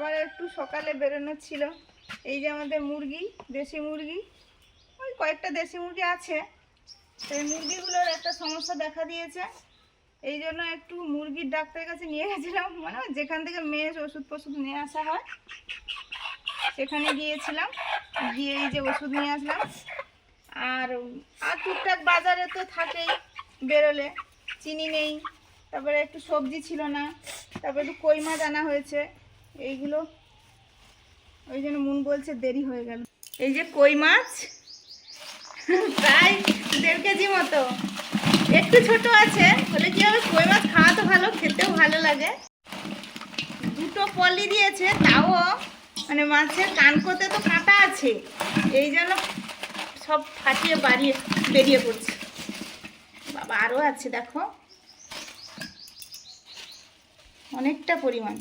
আবার একটু সকালে বেরোনোর ছিল। এই যে আমাদের মুরগি, দেশি মুরগি, ওই কয়েকটা দেশি মুরগি আছে। সেই মুরগিগুলোর একটা সমস্যা দেখা দিয়েছে। এই জন্য একটু মুরগির ডাক্তারের কাছে নিয়ে গেছিলাম। মানে যেখান থেকে মেষ ওষুধ ফষুধ নিয়ে আসা হয়, সেখানে গিয়েছিলাম। গিয়ে এই যে ওষুধ নিয়ে আসলাম। আর আর টুকটাক বাজারে তো থাকেই বেরোলে। চিনি নেই, তারপরে একটু সবজি ছিল না, তারপরে একটু কই মাছ আনা হয়েছে। এইগুলো, ওই জন্য মন বলছে দেরি হয়ে গেল। এই যে কই মাছ? প্রায় দেড় কেজি মতো। একটু ছোট আছে বলে কি হবে, কই মাছ খাওয়া তো ভালো, খেতেও ভালো লাগে। দুটো পলি দিয়েছে, তাও মানে মাছের কানকোতে তো কাঁটা আছে। এই জন্য সব ফাটিয়ে বাড়িয়ে বেরিয়ে পড়ছে। বাবা আরও আছে, দেখো। অনেকটা পরিমাণ।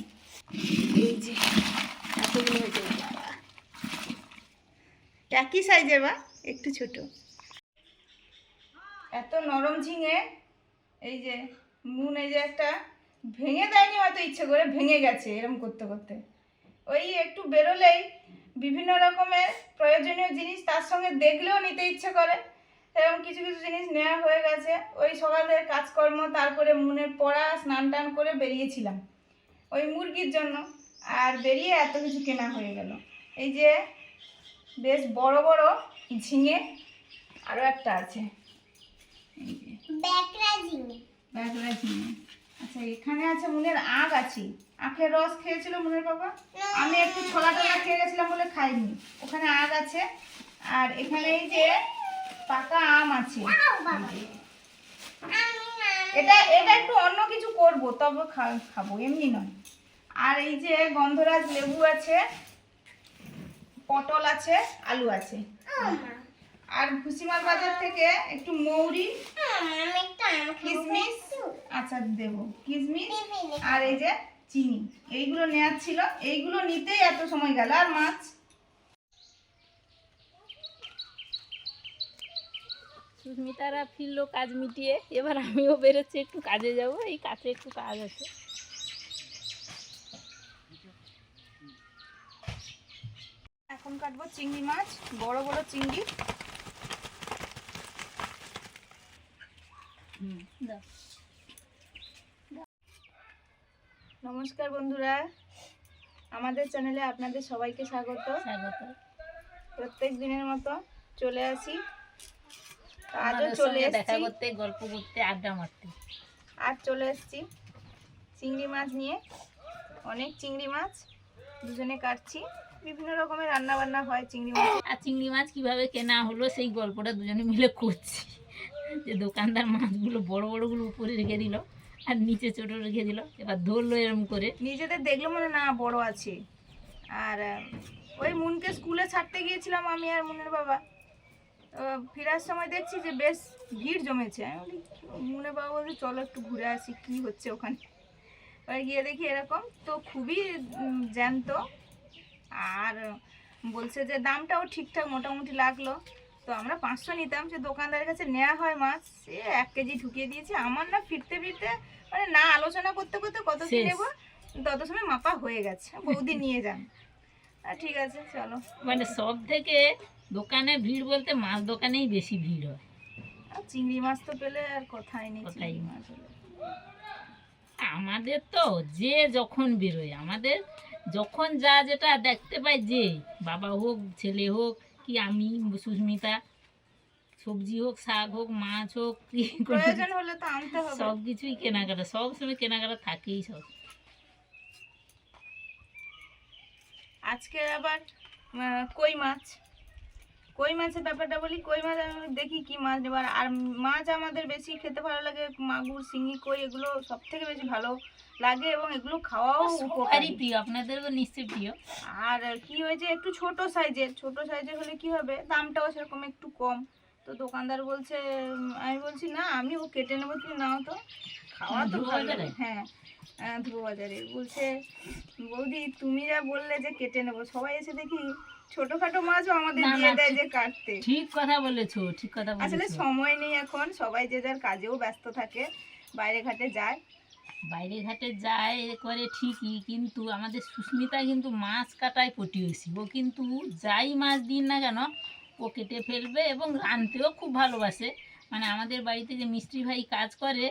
একই সাইজের বা, একটু ছোট। এত নরম ঝিঙে, এই যে নুন, এই যে একটা ভেঙে দেয়নি হয়তো ইচ্ছে করে, ভেঙে গেছে এরকম করতে করতে। ওই একটু বেরোলেই বিভিন্ন রকমের প্রয়োজনীয় জিনিস তার সঙ্গে দেখলেও নিতে ইচ্ছে করে। এরকম কিছু কিছু জিনিস নেওয়া হয়ে গেছে। ওই সকালের কাজকর্ম, তারপরে মনের পড়া, স্নান টান করে বেরিয়েছিলাম। ওই মুরগির জন্য। আর বেরিয়ে এত কিছু কেনা হয়ে গেল। এই যে বেশ বড় বড় ঝিঙে আরও একটা আছে। ব্যাকরা ঝিঙে। আচ্ছা এখানে আছে মুনের আখ আছে। আখের রস খেয়েছিল মুনের বাবা? আমি একটু ছোলা টোলা খেয়ে গেছিলাম বলে খাইনি। ওখানে আখ আছে। আর এখানে এই যে পাকা আম আছে। এটা এটা একটু অন্য কিছু করব তবে খাব এমনি নয়। আর এই যে গন্ধরাজ লেবু আছে, পটল আছে, আলু আছে। আর ভুসিমাল বাজার থেকে একটু মৌরি কিশমিশ আচ্ছা দেবো। কিশমিশ আর এই যে চিনি। এইগুলো নেওয়ার ছিল। এইগুলো নিতেই এত সময় গেল। আর মাছ? সুস্মিতারা ফিরলো কাজ মিটিয়ে। এবার আমিও বেরোচ্ছি, একটু কাজে যাব। এই কাছে একটু কাজ আছে। এখন কাটবো চিংড়ি মাছ বড় বড় চিংড়ি। নমস্কার বন্ধুরা আমাদের চ্যানেলে আপনাদের সবাইকে স্বাগত। স্বাগত। প্রত্যেক দিনের মতো চলে আসি। আজও চলে দেখা করতে গল্প করতে আড্ডা মারতে। আর চলে এসেছি চিংড়ি মাছ নিয়ে। অনেক চিংড়ি মাছ দুজনে কাটছি। বিভিন্ন রকমের রান্না বান্না হয় চিংড়ি মাছ। আর চিংড়ি মাছ কীভাবে কেনা হলো সেই গল্পটা দুজনে মিলে করছি। যে দোকানদার মাছগুলো বড় বড়গুলো উপরে রেখে দিল আর নিচে ছোট রেখে দিল এবার ধরলো এরম করে। নিজেদের দেখল মানে না বড় আছে। আর ওই মুনকে স্কুলে ছাড়তে গিয়েছিলাম আমি আর মুনের বাবা। তো ফেরার সময় দেখছি যে বেশ ভিড় জমেছে। আমি মুনের বাবা বলছে চলো একটু ঘুরে আসি কি হচ্ছে ওখানে? ওই গিয়ে দেখি এরকম। তো খুবই জ্যান্ত। আর বলছে যে দামটাও ঠিকঠাক মোটামুটি লাগল। তো আমরা পাঁচশো নিতাম যে দোকানদারের কাছে নেওয়া হয় মাছ সে এক কেজি ঢুকিয়ে দিয়েছে। আমার না ফিরতে ফিরতে মানে না আলোচনা করতে করতে কত কি নেব তত সময় মাপা হয়ে গেছে। বৌদি নিয়ে যান। ঠিক আছে চলো। মানে সব থেকে দোকানে ভিড় বলতে মাছ দোকানেই বেশি ভিড় হয়। আর চিংড়ি মাছ তো পেলে আর কথাই নেই চিংড়ি মাছ হলে। আমাদের তো যে যখন বেরোয় আমাদের যখন যা যেটা দেখতে পাই যে বাবা হোক ছেলে হোক কি আমি সুস্মিতা সবজি হোক শাক হোক মাছ হোক কি প্রয়োজন হলে তো আনতে হবে। সব কিছুই কেনাকাটা সব সময় কেনাকাটা থাকেই সব। আজকে আবার কই মাছ? কই মাছের ব্যাপারটা বলি? কই মাছ আমি দেখি কি মাছ এবার আর মাছ আমাদের বেশি খেতে ভালো লাগে মাগুর শিঙি কই এগুলো সব থেকে বেশি ভালো। লাগে এবং এগুলো খাওয়াও উপকারী। প্রিয় আপনাদেরও নিশ্চয়ই প্রিয়। আর কি হয়েছে একটু ছোট সাইজের ছোট সাইজের হলে কি হবে? দামটাও সেরকম একটু কম। তো দোকানদার বলছে আমি বলছি না আমি ও কেটে নেব তুমি নাও তো। খাওয়া তো ভালো? হ্যাঁ আহ, ধ্রুব বাজারে। বলছে বৌদি তুমি যা বললে যে কেটে নেব সবাই এসে দেখি ছোটখাটো মাছও আমাদের দিয়ে দেয় যে কাটতে। ঠিক কথা বলেছ ঠিক কথা আসলে সময় নেই এখন সবাই যে যার কাজেও ব্যস্ত থাকে বাইরে ঘাটে যায়। বাইরে ঘাটে যায় করে ঠিকই, কিন্তু আমাদের সুস্মিতা কিন্তু মাছ কাটায় পটিয়েছি ও কিন্তু যাই মাছ দিন না কেন, ও কেটে ফেলবে এবং রাঁধতেও খুব ভালোবাসে। মানে আমাদের বাড়িতে যে মিস্ত্রি ভাই কাজ করে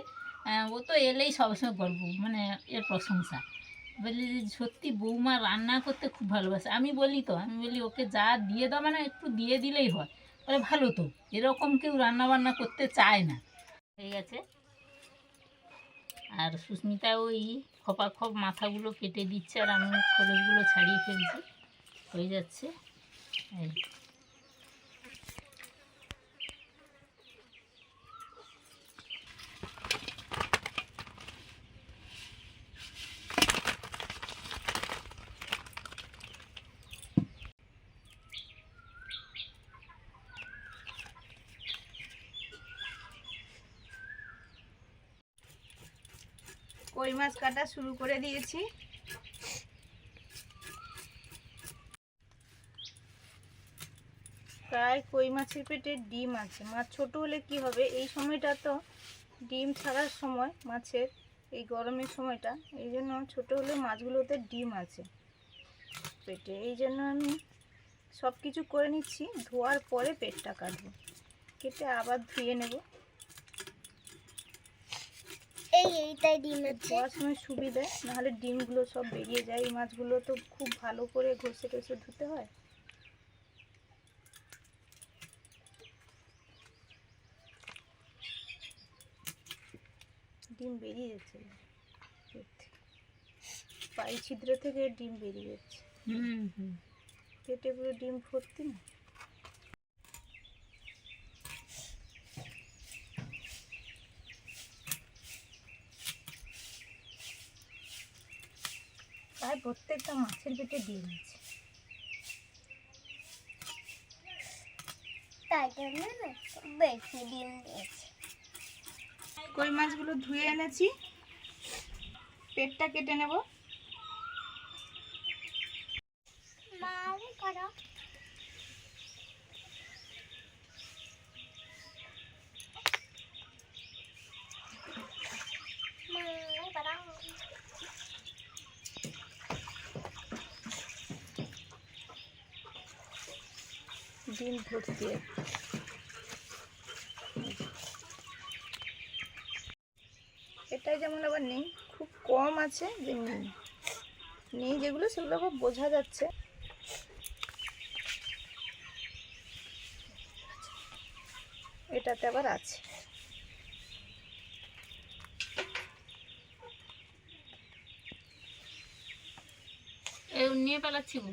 ও তো এলেই সবসময় গল্প মানে এর প্রশংসা। বলি যে সত্যি বৌমা রান্না করতে খুব ভালোবাসে। আমি বলি তো, আমি বলি ওকে যা দিয়ে দাও মানে একটু দিয়ে দিলেই হয়। বলে ভালো তো, এরকম কেউ রান্না বান্না করতে চায় না। হয়ে গেছে। আর সুস্মিতা ওই খপা খপ মাথাগুলো কেটে দিচ্ছে আর আমি খরচগুলো ছাড়িয়ে ফেলছি। হয়ে যাচ্ছে। এই। কই মাছ কাটা শুরু করে দিয়েছি। প্রায় কই মাছের পেটে ডিম আছে। মাছ ছোট হলে কি হবে? এই সময়টা তো ডিম ছাড়ার সময়, মাছের এই গরমের সময়টা, এই জন্য ছোটো হলে মাছগুলোতে ডিম আছে পেটে। এই জন্য আমি সব কিছু করে নিচ্ছি, ধোয়ার পরে পেটটা কাটবো। কেটে আবার ধুয়ে নেব। এই এইটাই ডিম আছে সময় সুবিধে নাহলে ডিমগুলো সব বেরিয়ে যায়। এই মাছগুলো তো খুব ভালো করে ঘষে টষে ধুতে হয়। ডিম বেরিয়ে যাচ্ছে। পাই ছিদ্র থেকে ডিম বেরিয়ে যাচ্ছে। হুম হুম। পেটে পুরো ডিম ভর্তি না? প্রায় প্রত্যেকটা মাছের পেটে ডিম আছে। তাই জন্য না বেশি ডিম দিয়েছে। কই মাছগুলো ধুয়ে এনেছি। পেটটা কেটে নেব। মা করো ডিম ভর্তি। এটাই যেমন আবার নেই খুব কম আছে যে নেই। নেই যেগুলো সেগুলো আবার বোঝা যাচ্ছে। এটাতে আবার আছে। এ নিয়ে পালাচ্ছি গো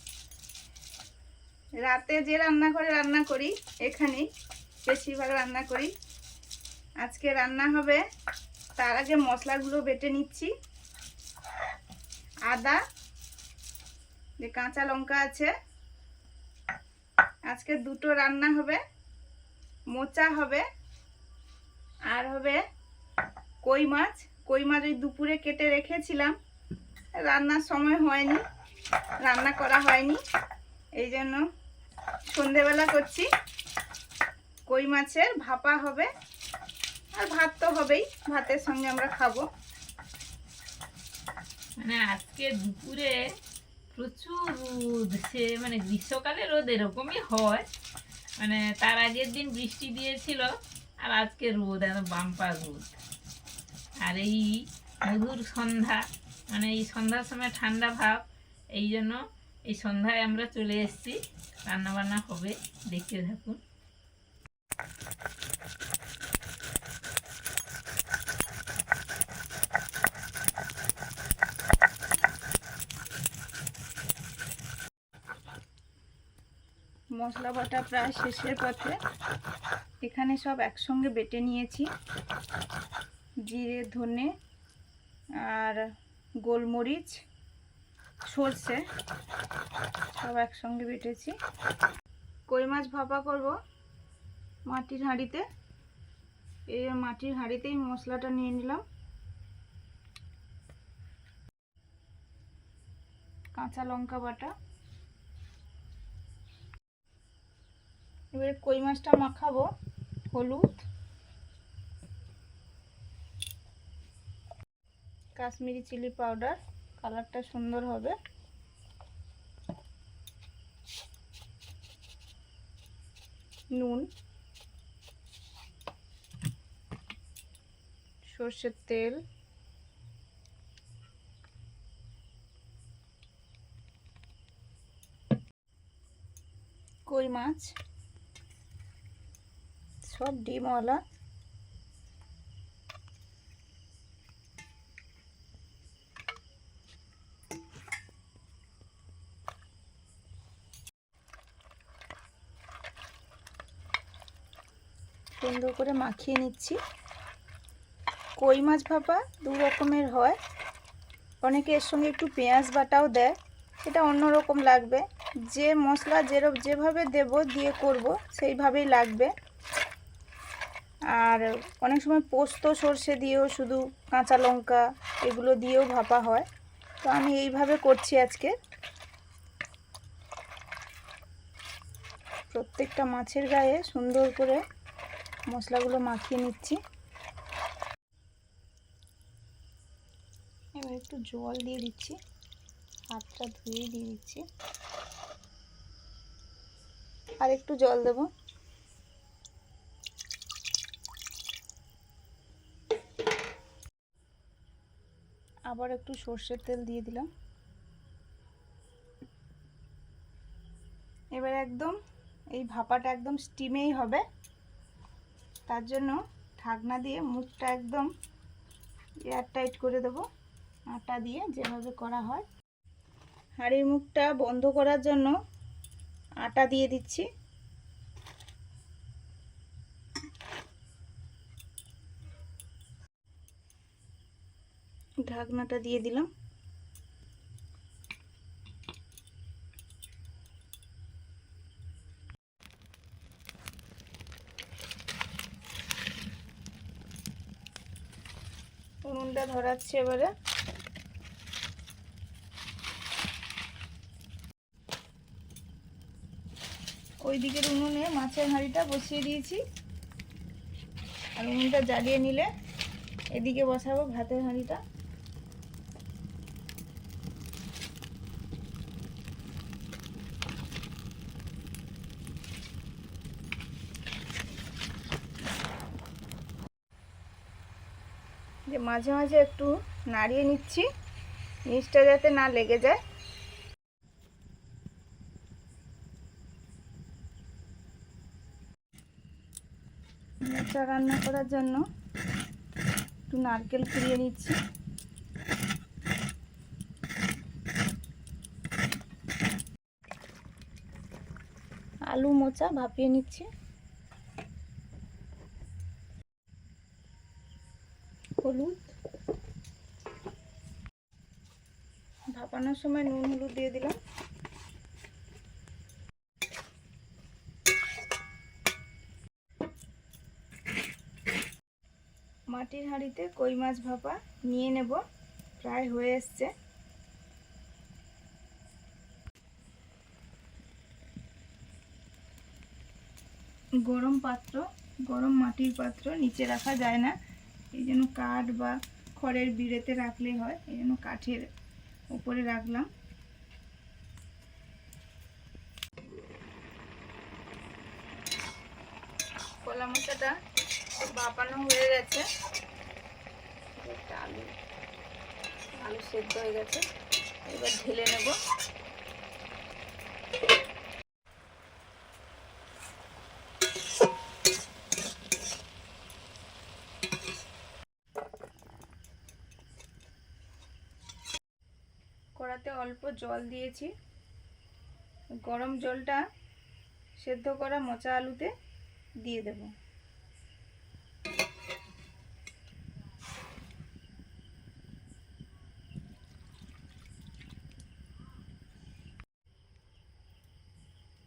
রাতে যে রান্নাঘরে রান্না করি এখানেই বেশিরভাগ রান্না করি। আজকে রান্না হবে, তার আগে মশলাগুলো বেটে নিচ্ছি। আদা, যে কাঁচা লঙ্কা আছে, আজকে দুটো রান্না হবে, মোচা হবে, আর হবে কই মাছ। কই মাছ ওই দুপুরে কেটে রেখেছিলাম, রান্নার সময় হয়নি, রান্না করা হয়নি, এই জন্য সন্ধেবেলা করছি। কই মাছের ভাপা হবে, আর ভাত তো হবেই, ভাতের সঙ্গে আমরা খাব। মানে আজকে দুপুরে প্রচুর রোদ, সে মানে গ্রীষ্মকালে রোদ এরকমই হয়। মানে তার আগের দিন বৃষ্টি দিয়েছিল, আর আজকে রোদ, একদম বাম্পার রোদ। আর এই মধুর সন্ধ্যা মানে এই সন্ধ্যার সময় ঠান্ডা ভাব, এই জন্য এই সন্ধ্যায় আমরা চলে এসেছি। রান্নাবান্না হবে, দেখতে থাকুন। মশলা বাটা প্রায় শেষের পথে এখানে সব একসঙ্গে বেটে নিয়েছি। জিরে, ধনে আর গোলমরিচ সর্ষে সব একসঙ্গে বেটেছি। কই মাছ ভাপা করব? মাটির হাঁড়িতে। এই মাটির হাঁড়িতেই মশলাটা নিয়ে নিলাম। কাঁচা লঙ্কা বাটা। এবারে কই মাছটা মাখাবো? হলুদ। Kashmiri chilli powder. কালারটা সুন্দর হবে। নুন। সর্ষের তেল। কই মাছ? সব ডিমওয়ালা সুন্দর করে মাখিয়ে নিচ্ছি। কই মাছ ভাপা দু রকমের হয়। অনেকে এর সঙ্গে একটু পেঁয়াজ বাটাও দেয়। এটা অন্যরকম লাগবে। যে মশলা যের যেভাবে দেব দিয়ে করব, সেইভাবেই লাগবে। আর অনেক সময় পোস্ত, সর্ষে দিয়েও শুধু কাঁচা লঙ্কা এগুলো দিয়েও ভাপা হয়। তো আমি এইভাবে করছি আজকে। প্রত্যেকটা মাছের গায়ে সুন্দর করে মশলাগুলো মাখিয়ে নিচ্ছি। এবার একটু জল দিয়ে দিচ্ছি। হাতটা ধুয়ে দিয়ে দিচ্ছি। আর একটু জল দেব। আবার একটু সর্ষের তেল দিয়ে দিলাম। এবার একদম এই ভাপাটা একদম স্টিমেই হবে। তার জন্য ঢাকনা দিয়ে মুখটা একদম এয়ার টাইট করে দেবো। আটা দিয়ে যেভাবে করা হয়। হাঁড়ির মুখটা বন্ধ করার জন্য আটা দিয়ে দিচ্ছি। ঢাকনাটা দিয়ে দিলাম উনুনটা ধরাচ্ছি এবারে। ওই দিকের উনুনে মাছের হাঁড়িটা বসিয়ে দিয়েছি। আর উনুনটা জ্বালিয়ে নিলে এদিকে বসাবো ভাতের হাঁড়িটা। যে মাঝে মাঝে একটু নাড়িয়ে নিচ্ছি। নিচটা যাতে না লেগে যায়। মোচা রান্না করার জন্য একটু নারকেল কুড়িয়ে নিচ্ছি। আলু মোচা ভাপিয়ে নিচ্ছি। হলুদ। ভাপানোর সময় নুন, হলুদ দিয়ে দিলাম। মাটির হাঁড়িতে কই মাছ ভাপা নিয়ে নেব। প্রায় হয়ে এসছে। গরম পাত্র, গরম মাটির পাত্র নিচে রাখা যায় না। এই জন্য কাঠ বা খড়ের বিড়েতে রাখলেই হয়, এই জন্য কাঠের উপরে রাখলাম। কলা মোচাটা বাপানো হয়ে গেছে। আলু আলু সেদ্ধ হয়ে গেছে। এবার ঢেলে নেব। অল্প জল দিয়েছি। গরম জলটা সেদ্ধ করা মোচা আলুতে দিয়ে দেব।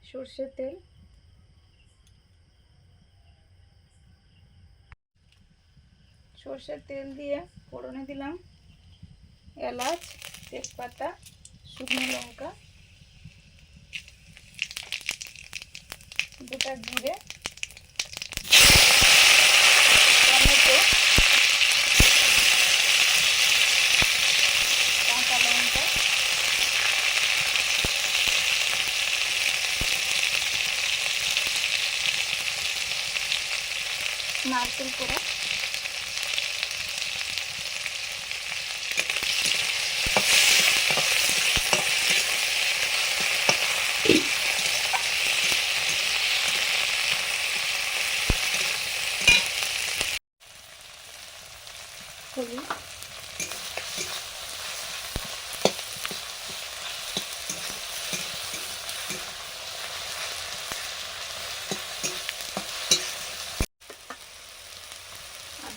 সর্ষের তেল। সর্ষের তেল দিয়ে ফোড়নে দিলাম এলাচ, তেজপাতা শুকনো লঙ্কা গোটা জিরে টমেটো কাঁচা লঙ্কা নারকেল কোড়া হলুদ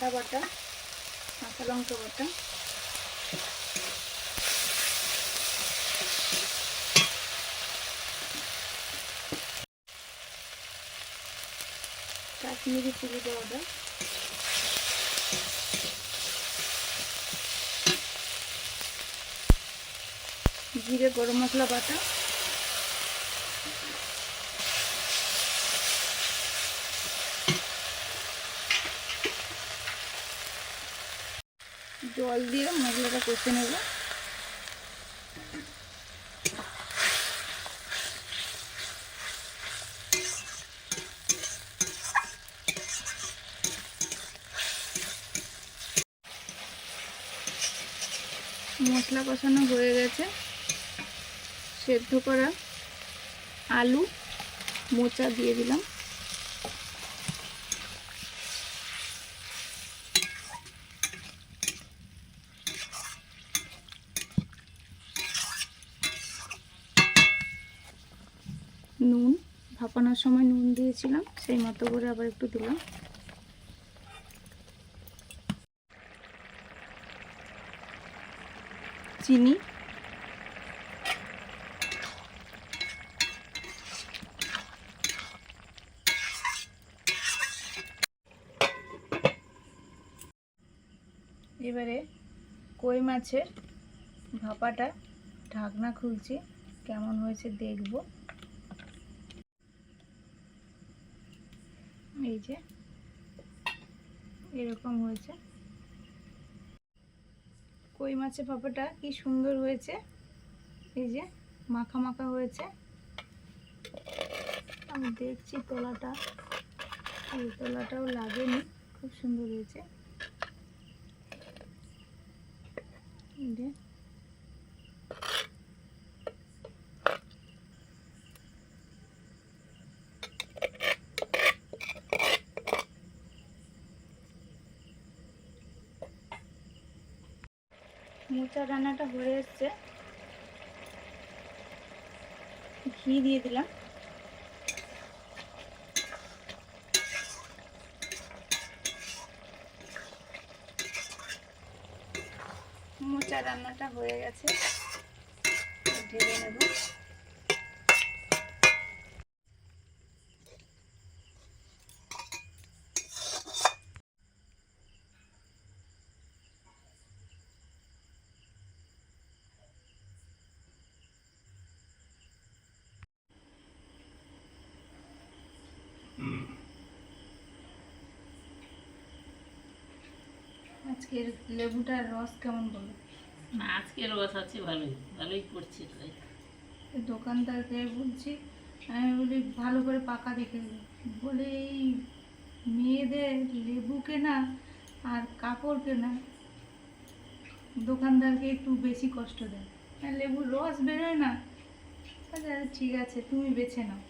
আদা বাটা কাঁচা লঙ্কা বাটা। কাশ্মীরি চিলি পাউডার জিরে গরম মশলা বাটা। জল দিয়ে মশলাটা কষে নেব। মশলা কষানো হয়ে গেছে। সেদ্ধ করা আলু মোচা দিয়ে দিলাম নুন ভাপানোর সময় নুন দিয়েছিলাম, সেই মতো করে আবার একটু দিলাম। চিনি। এবারে কই মাছের ভাপাটা ঢাকনা খুলছি, কেমন হয়েছে দেখব। এই যে, এরকম হয়েছে। কই মাছের ভাপাটা কি সুন্দর হয়েছে? এই যে, মাখা মাখা হয়েছে। আমি দেখছি তলাটা। এই তলাটাও লাগেনি, খুব সুন্দর হয়েছে। এই যে মোচা রান্নাটা হয়ে এসছে। ঘি দিয়ে দিলাম। মোচা রান্নাটা হয়ে গেছে। ঢেলে নেব। আজকের লেবুটার রস কেমন বলো? না আজকে রস আছে ভালোই ভালোই পড়ছে দোকানদারকে বলছি আমি বলি ভালো করে পাকা দেখে বলে এই মেয়েদের লেবু কেনা আর কাপড় কেনা দোকানদারকে একটু বেশি কষ্ট দেয়। আর লেবুর রস বেরোয় না। আচ্ছা ঠিক আছে তুমি বেছে নাও।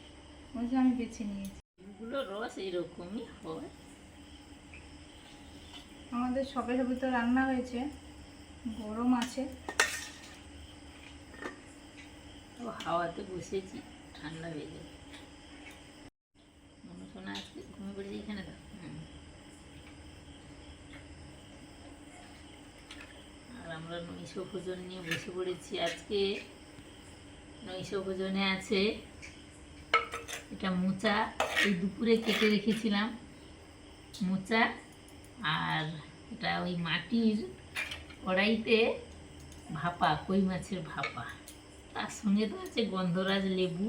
বলছে আমি বেছে নিয়েছি। এগুলো রস এইরকমই হয়। আমাদের সবে সবে তো রান্না হয়েছে। গরম আছে। ও, হাওয়াতে বসেছি, ঠান্ডা হয়ে যাবে মনে শোনা আজকে ঘুমিয়ে পড়েছি, এখানে তো আর আমরা নৈশ ভোজন নিয়ে বসে পড়েছি আজকে। নৈশ ভোজনে আছে এটা মোচা। এই দুপুরে কেটে রেখেছিলাম। মোচা আর এটা ওই মাটির কড়াইতে ভাপা, কই মাছের ভাপা। তার সঙ্গে তো আছে গন্ধরাজ লেবু,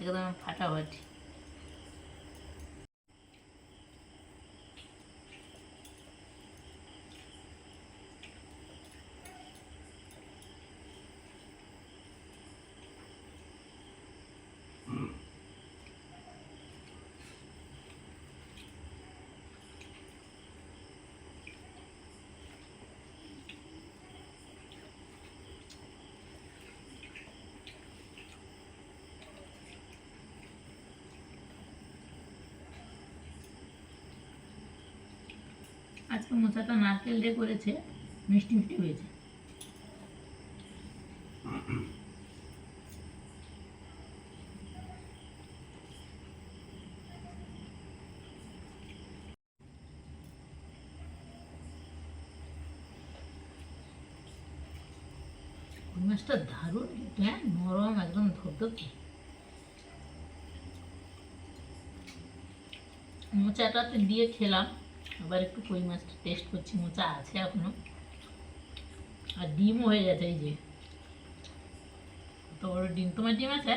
একদম ফাটাফাটি। আজকে মোচাটা নারকেল দিয়ে করেছে, মিষ্টি মিষ্টি হয়েছে। মাছটা দারুণ নরম, একদম ধপধপে মোচাটাতে দিয়ে খেলাম। আবার একটু কই মাছটা টেস্ট করছি মোচা আছে এখনও। আর ডিমও হয়ে গেছে এই যে। কত বড় ডিম? তোমার ডিম আছে?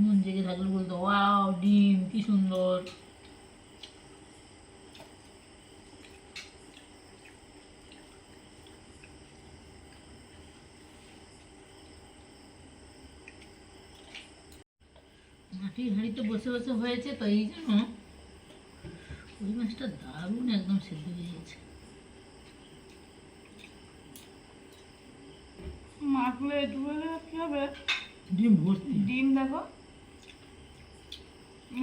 মন জেগে থাকলে বলতো ওয়াও ডিম কি সুন্দর। মাটির হাঁড়িতে বসে বসে হয়েছে তো এই জন্য ওই মাছটা দারুণ একদম সেদ্ধ হয়ে গেছে। একটু হলে কি হবে? ডিম ভর্তি। ডিম দেখো।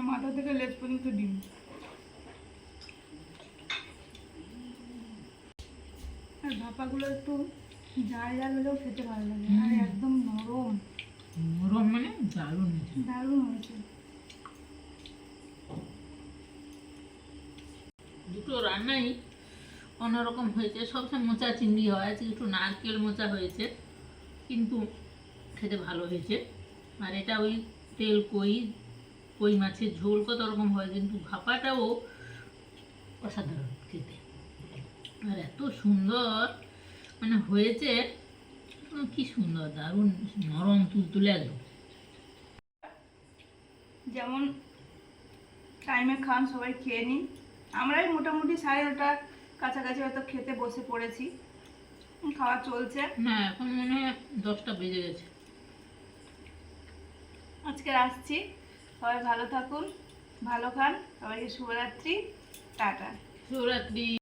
মাথা থেকে লেজ পর্যন্ত ডিম। আর ভাপাগুলো একটু জাল জাল হলেও খেতে ভালো লাগে। আর একদম নরম। নরম মানে দারুণ দারুণ হয়েছে। দুটো রান্নাই অন্যরকম হয়েছে। সবসময় মোচা চিংড়ি হয় আজকে একটু নারকেল মোচা হয়েছে কিন্তু খেতে ভালো হয়েছে। আর এটা ওই তেল কই কই মাছের ঝোল কত রকম হয় কিন্তু ভাপাটাও অসাধারণ খেতে। আর এত সুন্দর মানে হয়েছে কি সুন্দর দারুণ নরম তুলতুলে যেমন টাইমে খান সবাই খেয়ে নিন। আমরাই মোটামুটি সাড়ে নটার কাছাকাছি হয়তো খেতে বসে পড়েছি। খাওয়া চলছে। না এখন মনে হয় দশটা বেজে গেছে। আজকে আসছি। সবাই ভালো থাকুন ভালো খান। সবাইকে শুভরাত্রি। টাটা। শিবরাত্রি